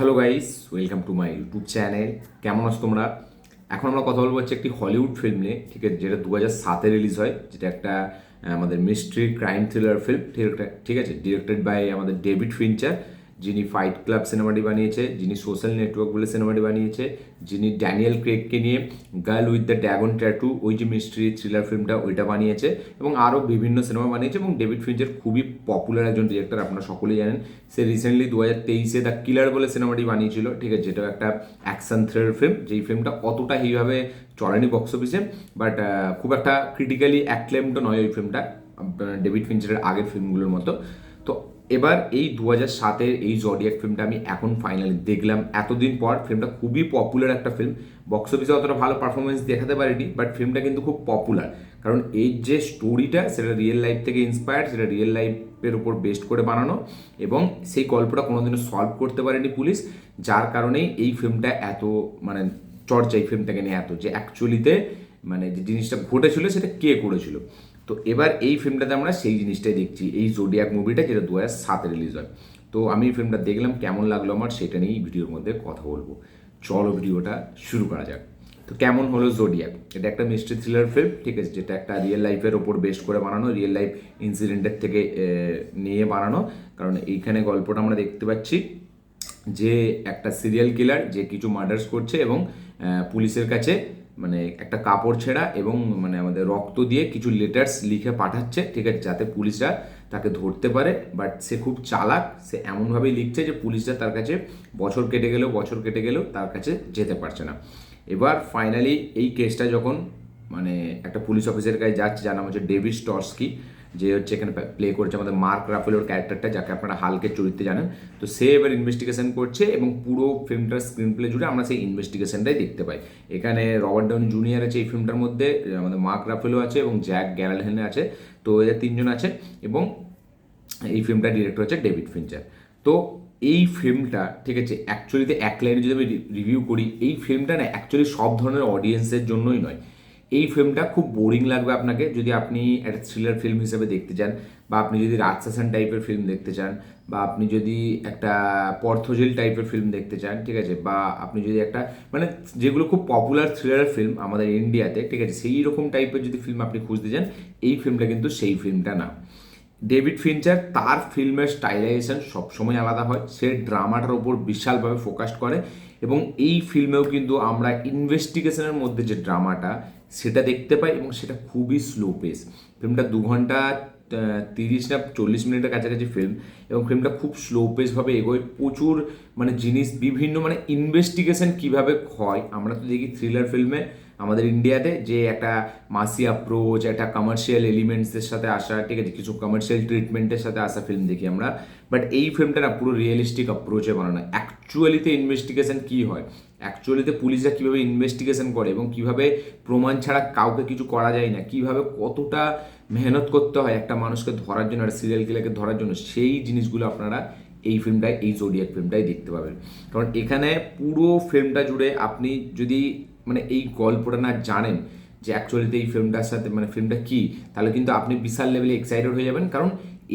Hello guys welcome to my YouTube channel কেমন আছো তোমরা? এখন আমরা কথা বলব হচ্ছে একটি হলিউড ফিল্ম নিয়ে, ঠিক আছে? যেটা দু হাজার সাতে রিলিজ হয়, যেটা একটা আমাদের মিস্ট্রি ক্রাইম থ্রিলার ফিল্ম ঠিক আছে? ডিরেক্টেড বাই আমাদের ডেভিড ফিনচার যিনি ফাইট ক্লাব সিনেমাটি বানিয়েছে, যিনি সোশ্যাল নেটওয়ার্ক বলে সিনেমাটি বানিয়েছে, যিনি ড্যানিয়েল ক্রেককে নিয়ে girl with the dragon tattoo ওই যে মিস্ট্রি থ্রিলার ফিল্মটা ওইটা বানিয়েছে এবং আরও বিভিন্ন সিনেমা বানিয়েছে এবং ডেভিড ফিঞ্চার খুবই পপুলার একজন ডিরেক্টর আপনারা সকলেই জানেন। সে রিসেন্টলি দু হাজার তেইশে দ্য কিলার বলে সিনেমাটি বানিয়েছিল, ঠিক আছে? যেটা একটা অ্যাকশন থ্রিলার ফিল্ম যেই ফিল্মটা অতটা এইভাবে চলেনি বক্স অফিসে বাট খুব একটা ক্রিটিক্যালি অ্যাক্লেমড নয় ওই ফিল্মটা ডেভিড ফিঞ্চারের আগের ফিল্মগুলোর মতো। এবার এই দু হাজার সাতের এই জডিয়াক ফিল্মটা আমি এখন ফাইনালি দেখলাম। এতদিন পর ফিল্মটা খুবই পপুলার একটা ফিল্ম বক্স অফিসে অতটা ভালো পারফরমেন্স দেখাতে পারেনি বাট ফিল্মটা কিন্তু খুব পপুলার কারণ এই যে স্টোরিটা সেটা রিয়েল লাইফ থেকে ইন্সপায়ার্ড সেটা রিয়েল লাইফের উপর বেস্ট করে বানানো, এবং সেই গল্পটা কোনোদিনও সলভ করতে পারেনি পুলিশ, যার কারণেই এই ফিল্মটা এত মানে চর্চা এই ফিল্মটাকে নিয়ে এত। যে অ্যাকচুয়ালিতে মানে যে জিনিসটা ঘটেছিল, সেটা কে করেছিল? তো এবার এই ফিল্মটাতে আমরা সেই জিনিসটাই দেখছি, এই জোডিয়াক মুভিটা যেটা দু হাজার সাতে রিলিজ হয়। তো আমি এই ফিল্মটা দেখলাম, কেমন লাগল আমার সেটা নিয়েই ভিডিওর মধ্যে কথা বলব। চলো ভিডিওটা শুরু করা যাক। তো কেমন হলো জোডিয়াক এটা একটা মিস্ট্রি থ্রিলার ফিল্ম ঠিক আছে, যেটা একটা রিয়েল লাইফের ওপর বেস্ট করে বানানো রিয়েল লাইফ ইনসিডেন্টের থেকে নিয়ে বানানো। কারণ এইখানে গল্পটা আমরা দেখতে পাচ্ছি যে একটা সিরিয়াল কিলার যে কিছু মার্ডার্স করছে এবং পুলিশের কাছে মানে একটা কাপড় ছেঁড়া এবং মানে আমাদের রক্ত দিয়ে কিছু লেটার্স লিখে পাঠাচ্ছে, ঠিক আছে, যাতে পুলিশরা তাকে ধরতে পারে। বাট সে খুব চালাক, সে এমনভাবেই লিখছে যে পুলিশরা তার কাছে বছর কেটে গেলেও, বছর কেটে গেলেও তার কাছে যেতে পারছে না। এবার ফাইনালি এই কেসটা যখন মানে একটা পুলিশ অফিসের কাছে যাচ্ছে, যার নাম হচ্ছে ডেভিস স্টর্সকি যে হচ্ছে এখানে প্লে করছে আমাদের মার্ক রাফেলোর ক্যারেক্টারটা, যাকে আপনারা হালকে চরিত্রে জানেন। তো সে এবার ইনভেস্টিগেশন করছে এবং পুরো ফিল্মটার স্ক্রিন প্লে জুড়ে আমরা সেই ইনভেস্টিগেশনটাই দেখতে পাই। এখানে রবার্ট ডাউন জুনিয়র আছে এই ফিল্মটার মধ্যে, আমাদের মার্ক রাফেলো আছে এবং জ্যাক গ্যারালহেন আছে, তো এদের তিনজন আছে এবং এই ফিল্মটা ডিরেক্টর হচ্ছে ডেভিড ফিঞ্চার তো এই ফিল্মটা ঠিক আছে অ্যাকচুয়ালিতে এক লাইনে যদি আমি রিভিউ করি, এই ফিল্মটা না অ্যাকচুয়ালি সব ধরনের অডিয়েন্সের জন্যই নয়। এই ফিল্মটা খুব বোরিং লাগবে আপনাকে যদি আপনি একটা থ্রিলার ফিল্ম হিসেবে দেখতে চান বা আপনি যদি রাজশাসন টাইপের ফিল্ম দেখতে চান বা আপনি যদি একটা পর্থজিল টাইপের ফিল্ম দেখতে চান, ঠিক আছে? বা আপনি যদি একটা মানে যেগুলো খুব পপুলার থ্রিলার ফিল্ম আমাদের ইন্ডিয়াতে ঠিক আছে? সেই রকম টাইপের যদি ফিল্ম আপনি খুঁজতে চান, এই ফিল্মটা কিন্তু সেই ফিল্মটা না। ডেভিড ফিনচার তার ফিল্মের স্টাইলাইজেশন সবসময় আলাদা হয়। সে ড্রামাটার ওপর বিশালভাবে ফোকাস করে এবং এই ফিল্মেও কিন্তু আমরা ইনভেস্টিগেশনের মধ্যে যে ড্রামাটা, সেটা দেখতে পাই এবং সেটা খুবই স্লো পেস ফিল্মটা দু ঘণ্টা তিরিশ না চল্লিশ মিনিটের কাছাকাছি ফিল্ম এবং ফিল্মটা খুব স্লো পেসভাবে এগোয়। প্রচুর মানে জিনিস বিভিন্ন মানে ইনভেস্টিগেশন কীভাবে হয়, আমরা তো দেখি থ্রিলার ফিল্মে আমাদের ইন্ডিয়াতে যে একটা মাসি অ্যাপ্রোচ একটা কমার্শিয়াল এলিমেন্টসের সাথে আসা, ঠিক আছে? কিছু কমার্শিয়াল ট্রিটমেন্টের সাথে আসা ফিল্ম দেখি আমরা। বাট এই ফিল্মটা না পুরো রিয়েলিস্টিক অ্যাপ্রোচে বানানো। অ্যাকচুয়ালিতে ইনভেস্টিগেশন কী হয়? অ্যাকচুয়ালিতে পুলিশরা কীভাবে ইনভেস্টিগেশন করে এবং কীভাবে প্রমাণ ছাড়া কাউকে কিছু করা যায় না? কীভাবে কতটা মেহনত করতে হয় একটা মানুষকে ধরার জন্য, একটা সিরিয়াল কিলারকে ধরার জন্য? সেই জিনিসগুলো আপনারা এই ফিল্মটায় এই জোডিয়াক ফিল্মটাই দেখতে পাবেন। কারণ এখানে পুরো ফিল্মটা জুড়ে আপনি যদি মানে এই গল্পটা না জানেন যে অ্যাকচুয়ালিতে এই ফিল্মটার সাথে মানে ফিল্মটা কী? তাহলে কিন্তু আপনি বিশাল লেভেলে এক্সাইটেড হয়ে যাবেন। কারণ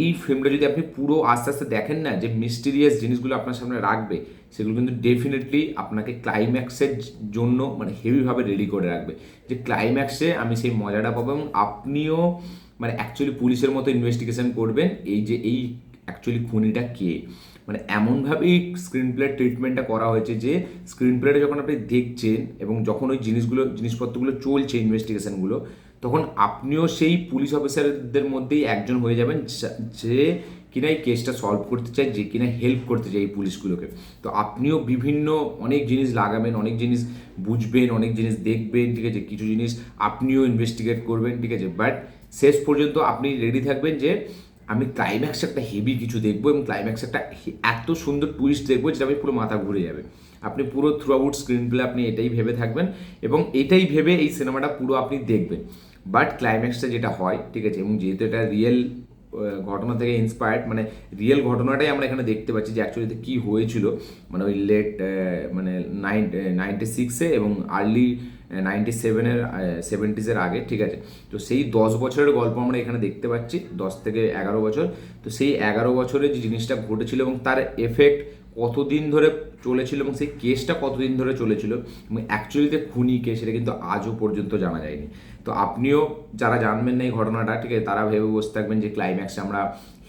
এই ফিল্মটা যদি আপনি পুরো আস্তে আস্তে দেখেন না যে মিস্টিরিয়াস জিনিসগুলো আপনার সামনে রাখবে, সেগুলো কিন্তু ডেফিনেটলি আপনাকে ক্লাইম্যাক্সের জন্য মানে হেভিভাবে রেডি করে রাখবে। যে ক্লাইম্যাক্সে আমি সেই মজাটা পাবো এবং আপনিও মানে অ্যাকচুয়ালি পুলিশের মতো ইনভেস্টিগেশন করবেন এই যে এই অ্যাকচুয়ালি খুনিটা কে? মানে এমনভাবেই স্ক্রিন প্লে ট্রিটমেন্টটা করা হয়েছে যে স্ক্রিন প্লেটা যখন আপনি দেখছেন এবং যখন ওই জিনিসগুলো, জিনিসপত্রগুলো চলছে ইনভেস্টিগেশনগুলো তখন আপনিও সেই পুলিশ অফিসারদের মধ্যেই একজন হয়ে যাবেন যা- যে কিনা এই কেসটা সলভ করতে চায়, যে কিনা হেল্প করতে চায় এই পুলিশগুলোকে। তো আপনিও বিভিন্ন অনেক জিনিস লাগাবেন, অনেক জিনিস বুঝবেন, অনেক জিনিস দেখবেন, ঠিক আছে? কিছু জিনিস আপনিও ইনভেস্টিগেট করবেন, ঠিক আছে? বাট শেষ পর্যন্ত আপনি রেডি থাকবেন যে আমি ক্লাইম্যাক্স একটা হেভি কিছু দেখব এবং ক্লাইম্যাক্স একটা এত সুন্দর টুইস্ট দেখব যেটা আমি পুরো মাথা ঘুরে যাবে। আপনি পুরো থ্রু আউট স্ক্রিন প্লে আপনি এটাই ভেবে থাকবেন এবং এটাই ভেবে এই সিনেমাটা পুরো আপনি দেখবেন। বাট ক্লাইম্যাক্সটা যেটা হয়, ঠিক আছে, এবং যেহেতু এটা রিয়েল ঘটনা থেকে ইন্সপায়ার্ড মানে রিয়েল ঘটনাটাই আমরা এখানে দেখতে পাচ্ছি যে অ্যাকচুয়ালিতে কী হয়েছিল। মানে ওই লেট মানে নাইন নাইনটি সিক্সে এবং আর্লি নাইনটি সেভেনের সেভেন্টিজের আগে, ঠিক আছে? তো সেই দশ বছরের গল্প আমরা এখানে দেখতে পাচ্ছি, দশ থেকে এগারো বছর। তো সেই এগারো বছরে যে জিনিসটা ঘটেছিল এবং তার এফেক্ট কতদিন ধরে চলেছিল এবং সেই কেসটা কতদিন ধরে চলেছিল, এবং অ্যাকচুয়ালিতে খুনি কে, সেটা কিন্তু আজও পর্যন্ত জানা যায়নি। তো আপনিও যারা জানবেন না এই ঘটনাটা, ঠিক আছে, তারা ভেবে বসে থাকবেন যে ক্লাইম্যাক্সে আমরা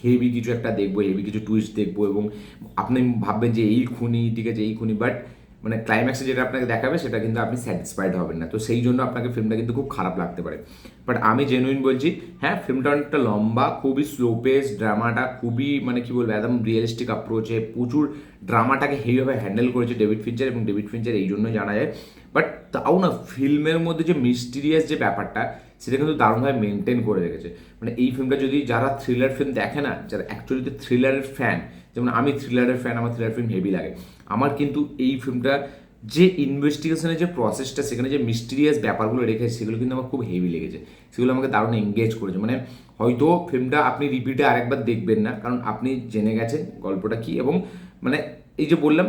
হেভি কিছু একটা দেখব হেভি কিছু টুইস্ট দেখব এবং আপনি ভাববেন যে এই খুনি, ঠিক আছে, এই খুনি বাট মানে ক্লাইম্যাক্সে যেটা আপনাকে দেখাবে, সেটা কিন্তু আপনি স্যাটিসফাইড হবেন না। তো সেই জন্য আপনাকে ফিল্মটা কিন্তু খুব খারাপ লাগতে পারে। বাট আমি জেনুইন বলছি হ্যাঁ ফিল্মটা অনেকটা লম্বা, খুবই স্লো পেস ড্রামাটা খুবই মানে কি বলব, একদম রিয়েলিস্টিক অ্যাপ্রোচে প্রচুর ড্রামাটাকে হেভিভাবে হ্যান্ডেল করেছে ডেভিড ফিঞ্চার এবং ডেভিড ফিঞ্চার এই জন্যই জানা যায়। বাট তাও না ফিল্মের মধ্যে যে মিস্টিরিয়াস যে ব্যাপারটা, সেটা কিন্তু দারুণভাবে মেনটেন করে রেখেছে। মানে এই ফিল্মটা যদি যারা থ্রিলার ফিল্ম দেখে না, যারা অ্যাকচুয়ালি থ্রিলারের ফ্যান যেমন আমি থ্রিলারের ফ্যান আমার থ্রিলার ফিল্ম হেভি লাগে। আমার কিন্তু এই ফিল্মটা যে ইনভেস্টিগেশনের যে প্রসেসটা সেখানে যে মিস্টিরিয়াস ব্যাপারগুলো রেখেছে, সেগুলো কিন্তু আমার খুব হেভি লেগেছে। সেগুলো আমাকে দারুণ এঙ্গেজ করেছে। মানে হয়তো ফিল্মটা আপনি রিপিটে আরেকবার দেখবেন না, কারণ আপনি জেনে গেছেন গল্পটা কী এবং মানে এই যে বললাম,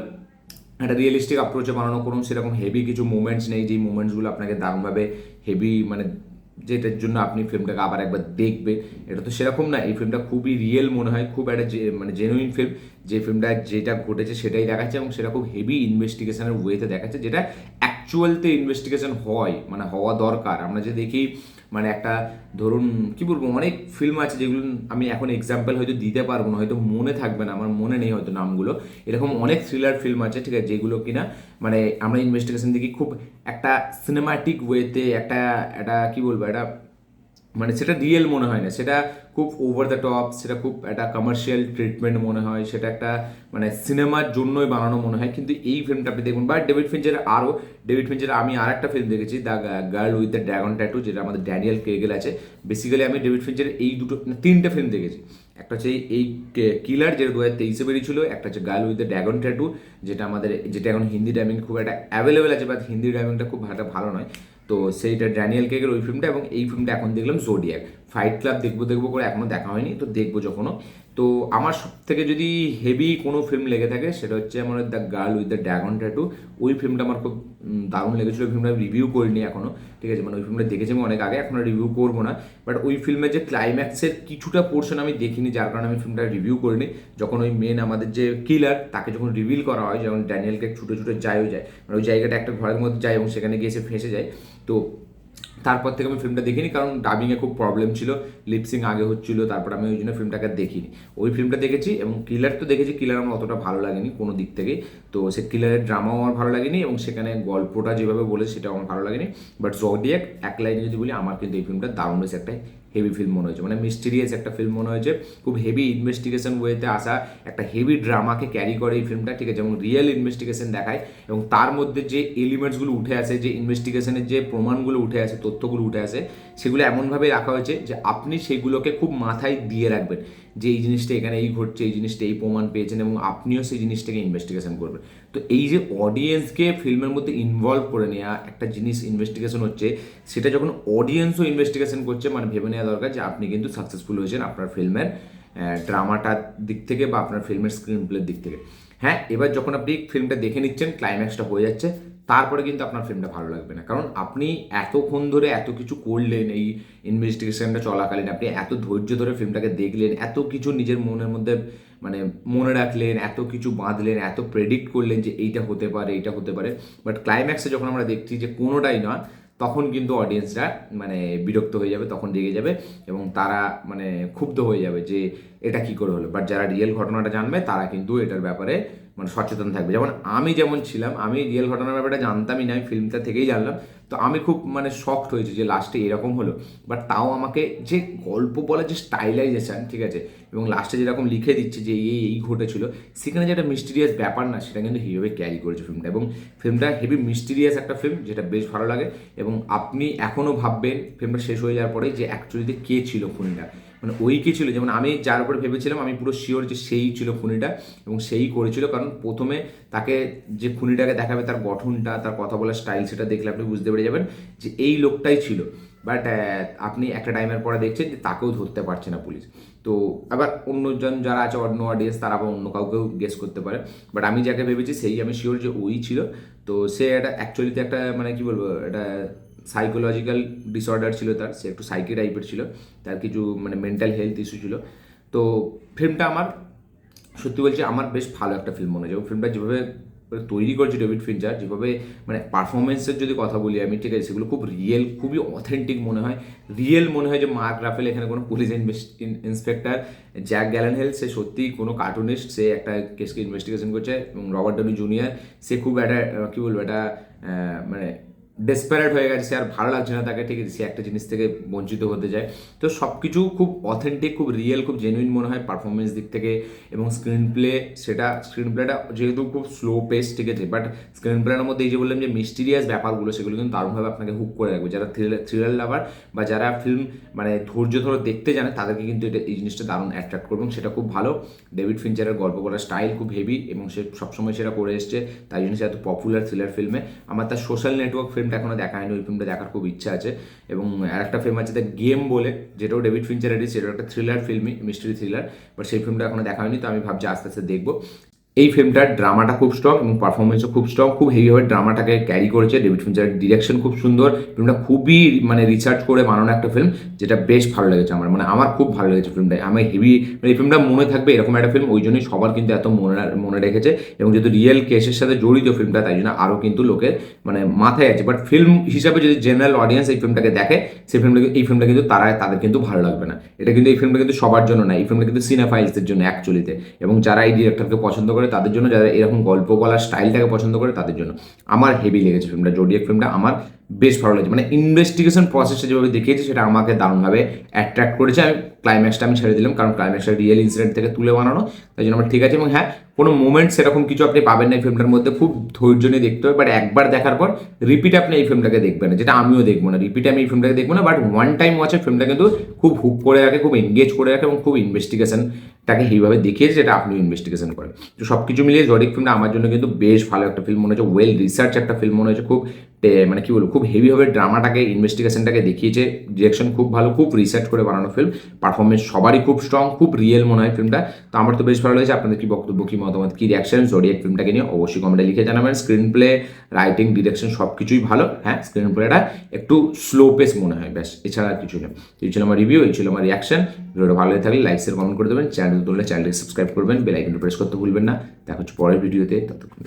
একটা রিয়েলিস্টিক অ্যাপ্রোচে বানানো কোনো সেরকম হেভি কিছু মুমেন্টস নেই, যেই মুমেন্টসগুলো আপনাকে দারুণভাবে হেভি মানে যেটার জন্য আপনি ফিল্মটাকে আবার একবার দেখবেন। এটা তো সেরকম না, এই ফিল্মটা খুবই রিয়েল মনে হয়, খুব একটা মানে জেনুইন ফিল্ম যে ফিল্মটা যেটা ঘটেছে সেটাই দেখাচ্ছে এবং সেটা খুব হেভি ইনভেস্টিগেশনের ওয়েতে দেখাচ্ছে, যেটা অ্যাকচুয়ালতে ইনভেস্টিগেশন হয় মানে হওয়া দরকার। আমরা যে দেখি মানে একটা ধরুন, কি বলব অনেক ফিল্ম আছে যেগুলো আমি এখন এক্সাম্পল হয়তো দিতে পারব না, হয়তো মনে থাকবে না, আমার মনে নেই হয়তো নামগুলো। এরকম অনেক থ্রিলার ফিল্ম আছে, ঠিক আছে, যেগুলো কিনা মানে আমরা ইনভেস্টিগেশন দেখি খুব একটা সিনেমাটিক ওয়েতে একটা একটা, কি বলব, একটা মানে সেটা রিয়েল মনে হয় না। সেটা খুব ওভার দ্য টপ সেটা খুব একটা কমার্শিয়াল ট্রিটমেন্ট মনে হয়, সেটা একটা মানে সিনেমার জন্যই বানানো মনে হয়। কিন্তু এই ফিল্মটা আপনি দেখুন, বা ডেভিড ফিঞ্চের আরও ডেভিড ফিঞ্চের আমি আর একটা ফিল্ম দেখেছি the girl with the dragon tattoo যেটা আমাদের ড্যানিয়েল কেগেল আছে। বেসিক্যালি আমি ডেভিড ফিঞ্চের এই দুটো তিনটে ফিল্ম দেখেছি। একটা হচ্ছে এই কিলার যেটা দু হাজার তেইশে বেরিয়েছিল, একটা হচ্ছে girl with the dragon tattoo যেটা আমাদের, যেটা এখন হিন্দি ডাইমিং খুব একটা অ্যাভেলেবেল আছে বাট হিন্দি ডাইমিংটা খুব একটা ভালো নয়। তো সেইটা ড্যানিয়েল কেকের ওই ফিল্মটা এবং এই ফিল্মটা এখন দেখলাম জোডিয়াক ফাইট ক্লাব দেখব দেখব করে এখনও দেখা হয়নি, তো দেখব যখনও। তো আমার সব থেকে যদি হেভি কোনো ফিল্ম লেগে থাকে, সেটা হচ্ছে আমার the girl with the dragon tattoo ওই ফিল্মটা আমার খুব দারুণ লেগেছিলো। ওই ফিল্মটা রিভিউ করিনি এখনও ঠিক আছে? মানে ওই ফিল্মটা দেখেছি আমি অনেক আগে এখনও রিভিউ করব না। বাট ওই ফিল্মের যে ক্লাইম্যাক্সের কিছুটা পোর্শন আমি দেখিনি, যার কারণে আমি ফিল্মটা রিভিউ করিনি। যখন ওই মেন আমাদের যে কিলার তাকে যখন রিভিল করা হয়, যখন ড্যানিয়েলকে ছুটে ছুটে যায়ও যায়। মানে ওই জায়গাটা একটা ঘরের মধ্যে যায় এবং সেখানে গিয়ে সে ফেঁসে যায়। তো তারপর থেকে আমি ফিল্মটা দেখিনি, কারণ ডাবিংয়ে খুব প্রবলেম ছিল। লিপসিং আগে হচ্ছিল, তারপর আমি ওই জন্য ফিল্মটাকে দেখিনি। ওই ফিল্মটা দেখেছি এবং কিলার তো দেখেছি কিলার আমার অতটা ভালো লাগেনি কোনো দিক থেকে। তো সে কিলারের ড্রামাও আমার ভালো লাগেনি এবং সেখানে গল্পটা যেভাবে বলে সেটাও আমার ভালো লাগেনি। বাট জডিয়াক এক লাইনে যদি বলি, আমার কিন্তু এই ফিল্মটা দারুণ বেশ একটা হেভি ফিল্ম মনে হয়েছে। মানে মিস্টিরিয়াস একটা ফিল্ম মনে হয়েছে। খুব হেভি ইনভেস্টিগেশন ওয়েতে আসা একটা হেভি ড্রামাকে ক্যারি করে এই ফিল্মটা ঠিক আছে? যেমন রিয়েল ইনভেস্টিগেশন দেখায় এবং তার মধ্যে যে এলিমেন্টসগুলো উঠে আসে, যে ইনভেস্টিগেশনের যে প্রমাণগুলো উঠে আসে, তথ্যগুলো উঠে আসে সেগুলো এমনভাবে রাখা হয়েছে যে আপনি সেগুলোকে খুব মাথায় দিয়ে রাখবেন যে এই জিনিসটা এখানে এই ঘটছে, এই জিনিসটা এই প্রমাণ পেয়েছেন এবং আপনিও সেই জিনিসটাকে ইনভেস্টিগেশন করবেন। তো এই যে অডিয়েন্সকে ফিল্মের মধ্যে ইনভলভ করে নেওয়া একটা জিনিস ইনভেস্টিগেশন হচ্ছে, সেটা যখন অডিয়েন্সও ইনভেস্টিগেশন করছে মানে ভেবে নেওয়া দরকার যে আপনি কিন্তু সাকসেসফুল হয়েছেন আপনার ফিল্মের ড্রামাটার দিক থেকে বা আপনার ফিল্মের স্ক্রিন প্লের দিক থেকে। হ্যাঁ এবার যখন আপনি ফিল্মটা দেখে নিচ্ছেন ক্লাইম্যাক্সটা হয়ে যাচ্ছে তারপরে কিন্তু আপনার ফিল্মটা ভালো লাগবে না। কারণ আপনি এতক্ষণ ধরে এত কিছু করলেন, এই ইনভেস্টিগেশনটা চলাকালীন, আপনি এত ধৈর্য ধরে ফিল্মটাকে দেখলেন, এত কিছু নিজের মনের মধ্যে মানে মনে রাখলেন, এত কিছু বাঁধলেন, এত প্রেডিক্ট করলেন যে এইটা হতে পারে, এইটা হতে পারে। বাট ক্লাইম্যাক্সে যখন আমরা দেখছি যে কোনোটাই না তখন কিন্তু অডিয়েন্সরা মানে বিরক্ত হয়ে যাবে, তখন রেগে যাবে এবং তারা মানে ক্ষুব্ধ হয়ে যাবে যে এটা কি করে হলো। বাট যারা রিয়েল ঘটনাটা জানবে, তারা কিন্তু এটার ব্যাপারে মানে সচেতন থাকবে। যেমন আমি যেমন ছিলাম, আমি রিয়েল ঘটনার ব্যাপারটা জানতামই না, আমি ফিল্মটা থেকেই জানলাম। তো আমি খুব মানে শকড হয়েছি যে লাস্টে এরকম হলো। বাট তাও আমাকে যে গল্প বলার যে স্টাইলাইজেশন ঠিক আছে? এবং লাস্টে যেরকম লিখে দিচ্ছে যে এই এই ঘটেছিল, সেখানে যে একটা মিস্টিরিয়াস ব্যাপার না, সেটা কিন্তু হিরোবে ক্যারি করেছে ফিল্মটা এবং ফিল্মটা হেভি মিস্টিরিয়াস একটা ফিল্ম যেটা বেশ ভালো লাগে। এবং আপনি এখনও ভাববেন ফিল্মটা শেষ হয়ে যাওয়ার পরে যে অ্যাকচুয়ালিতে কে ছিল খুনিটা। মানে ওই কি ছিল? যেমন আমি যার উপরে ভেবেছিলাম, আমি পুরো শিওর যে সেই ছিল খুনিটা এবং সেই করেছিল। কারণ প্রথমে তাকে যে খুনিটাকে দেখাবে, তার গঠনটা, তার কথা বলার স্টাইল সেটা দেখলে আপনি বুঝতে পেরে যাবেন যে এই লোকটাই ছিল। বাট আপনি একটা টাইমের পরে দেখছেন যে তাকেও ধরতে পারছে না পুলিশ। তো আবার অন্যজন যারা আছে অন্য অডিয়েন্স তারা আবার অন্য কাউকেও গেস করতে পারে। বাট আমি যাকে ভেবেছি, সেই আমি শিওর যে ওই ছিল। তো সে একটা অ্যাকচুয়ালিতে একটা মানে কি বলব এটা সাইকোলজিক্যাল ডিসঅর্ডার ছিল তার, সে একটু সাইকি টাইপের ছিল, তার কিছু মানে মেন্টাল হেলথ ইস্যু ছিল। তো ফিল্মটা আমার, সত্যি বলছি আমার বেশ ভালো একটা ফিল্ম মনে হয় এবং ফিল্মটা যেভাবে তৈরি করছে ডেভিড ফিনচার যেভাবে মানে পারফরমেন্সের যদি কথা বলি আমি, ঠিক আছে, সেগুলো খুব রিয়েল খুবই অথেন্টিক মনে হয়। রিয়েল মনে হয় যে মার্ক রাফেল এখানে কোনো police inspector Jake Gyllenhaal সে সত্যিই কোনো কার্টুনিস্ট সে একটা কেসকে ইনভেস্টিগেশন করছে, এবং রবার্ট ডনি জুনিয়র সে খুব একটা, কী বলব, একটা মানে ডেসপারেট হয়ে গেছে, আর ভালো লাগছে না তাকে, ঠিক সে একটা জিনিস থেকে বঞ্চিত হতে যায়। তো সব কিছু খুব অথেন্টিক খুব রিয়েল খুব জেনুইন মনে হয় পারফরমেন্স দিক থেকে, এবং স্ক্রিন প্লে সেটা স্ক্রিন প্লেটা যেহেতু খুব স্লো পেস ঠিক আছে বাট স্ক্রিন প্লের মধ্যে এই যে বললাম যে মিস্টিরিয়াস ব্যাপারগুলো, সেগুলো কিন্তু দারুণভাবে আপনাকে হুক করে রাখবে। যারা থ্রিলার থ্রিলার লাভার বা যারা ফিল্ম মানে ধৈর্য ধরে দেখতে জানে, তাদেরকে কিন্তু এটা, এই জিনিসটা দারুণ অ্যাট্রাক্ট করবে, এবং সেটা খুব ভালো। ডেভিড ফিনচারের গল্প করার স্টাইল খুব হেভি এবং সে সবসময় সেটা করে এসছে, তাই জন্য সে এত পপুলার থ্রিলার ফিল্মে আমার তার সোশ্যাল নেটওয়ার্ক ফিল্মটা এখনও দেখা হয়নি, ওই ফিল্মটা দেখার খুব ইচ্ছা আছে। এবং আর একটা ফিল্ম আছে দ্য গেম বলে, যেটাও ডেভিড ফিনচারেরই সেটাও একটা থ্রিলার ফিল্মই মিস্ট্রি থ্রিলার বাট সেই ফিল্মটা এখনও দেখা হয়নি, তো আমি ভাবছি আস্তে আস্তে দেখব। এই ফিল্মটার ড্রামাটা খুব স্ট্রং এবং পারফরমেন্সও খুব স্ট্রং খুব হেভিভাবে ড্রামাটাকে ক্যারি করেছে ডেভিড ফিনচারের ডিরেকশন খুব সুন্দর। ফিল্মটা খুবই মানে রিসার্চ করে বানানো একটা ফিল্ম যেটা বেশ ভালো লেগেছে আমার মানে আমার খুব ভালো লেগেছে ফিল্মটা আমি হেভি মানে এই ফিল্মটা মনে থাকবে এরকম একটা ফিল্ম ওই জন্যই সবার কিন্তু এত মনে মনে রেখেছে। এবং যেহেতু রিয়েল কেসের সাথে জড়িত ফিল্মটা তাই জন্য আরও কিন্তু লোকের মানে মাথায় আছে। বাট ফিল্ম হিসাবে যদি জেনারেল অডিয়েন্স এই ফিল্মটাকে দেখে, সেই ফিল্মটা এই ফিল্মটা কিন্তু তারা, তাদের কিন্তু ভালো লাগবে না। এটা কিন্তু, এই ফিল্মটা কিন্তু সবার জন্য না, এই ফিল্মটা কিন্তু সিনেফাইলসদের জন্য অ্যাকচুয়ালিতে এবং যারা এই ডিরেক্টরকে পছন্দ করে তাদের জন্য, যারা এরকম গল্প বলার স্টাইলটাকে পছন্দ করে তাদের জন্য। আমার হেভি লেগেছে ফিল্মটা জোডিয়াক ফিল্মটা আমার বেশ ভালো লেগেছে। মানে ইনভেস্টিগেশন প্রসেসটা যেভাবে দেখিয়েছে, সেটা আমাকে দারুণভাবে অ্যাট্রাক্ট করেছে। আমি ক্লাইম্যাক্সটা আমি ছেড়ে দিলাম, কারণ ক্লাইম্যাক্সটা রিয়েল ইনসিডেন্ট থেকে তুলে বানানো, তাই জন্য আমার ঠিক আছে। এবং হ্যাঁ কোনো মোমেন্ট সেরকম কিছু আপনি পাবেন না এই ফিল্মটার মধ্যে, খুব ধৈর্য নিয়ে দেখতে হবে বাট একবার দেখার পর রিপিট আপনি এই ফিল্মটাকে দেখবেন না, যেটা আমিও দেখব না। রিপিট আমি এই ফিল্মটাকে দেখব না বাট ওয়ান টাইম ওয়াচে ফিল্মটা কিন্তু খুব হুক করে রাখে, খুব এনগেজ করে রাখে, এবং খুব ইনভেস্টিগেশনটাকে এইভাবে দেখিয়েছে যেটা আপনি ইনভেস্টিগেশন করেন। তো সব কিছু মিলিয়ে জডিক ফিল্মটা আমার জন্য কিন্তু বেশ ভালো একটা ফিল্ম মনে হচ্ছে ওয়েল রিসার্চ একটা ফিল্ম মনে হচ্ছে, খুব মানে কি বলব, খুব হেভিভাবে ড্রামাটাকে ইনভেস্টিগেশনটাকে দেখিয়েছে। ডিরেকশন খুব ভালো, খুব রিসার্চ করে বানানো ফিল্ম পারফরমেন্স সবারই খুব স্ট্রং খুব রিয়েল মনে হয় ফিল্মটা তো আমার তো বেশ ভালো লেগেছে। আপনাদের কি বক্তব্য, কি মতামত, কি রিয়াকশন জডিয়াক ফিল্মটাকে নিয়ে অবশ্যই কমেন্টে লিখে জানাবেন। স্ক্রিন প্লে রাইটিং ডিরেকশন সব কিছুই ভালো হ্যাঁ? স্ক্রিন প্লেটা একটু স্লো পেস মনে হয়, ব্যাস। এছাড়া আর কিছু নেই এই ছিল আমার রিভিউ এই ছিল আমার রিয়াকশন ভিডিওটা ভালো লেগে থাকলে লাইক শেয়ার কমেন্ট করে দেবেন। চ্যানেল তুললে চ্যানেলকে সাবস্ক্রাইব করবেন। বেল প্রেস করতে ভুলবেন না। দেখা হচ্ছে পরের ভিডিওতে ততক্ষণ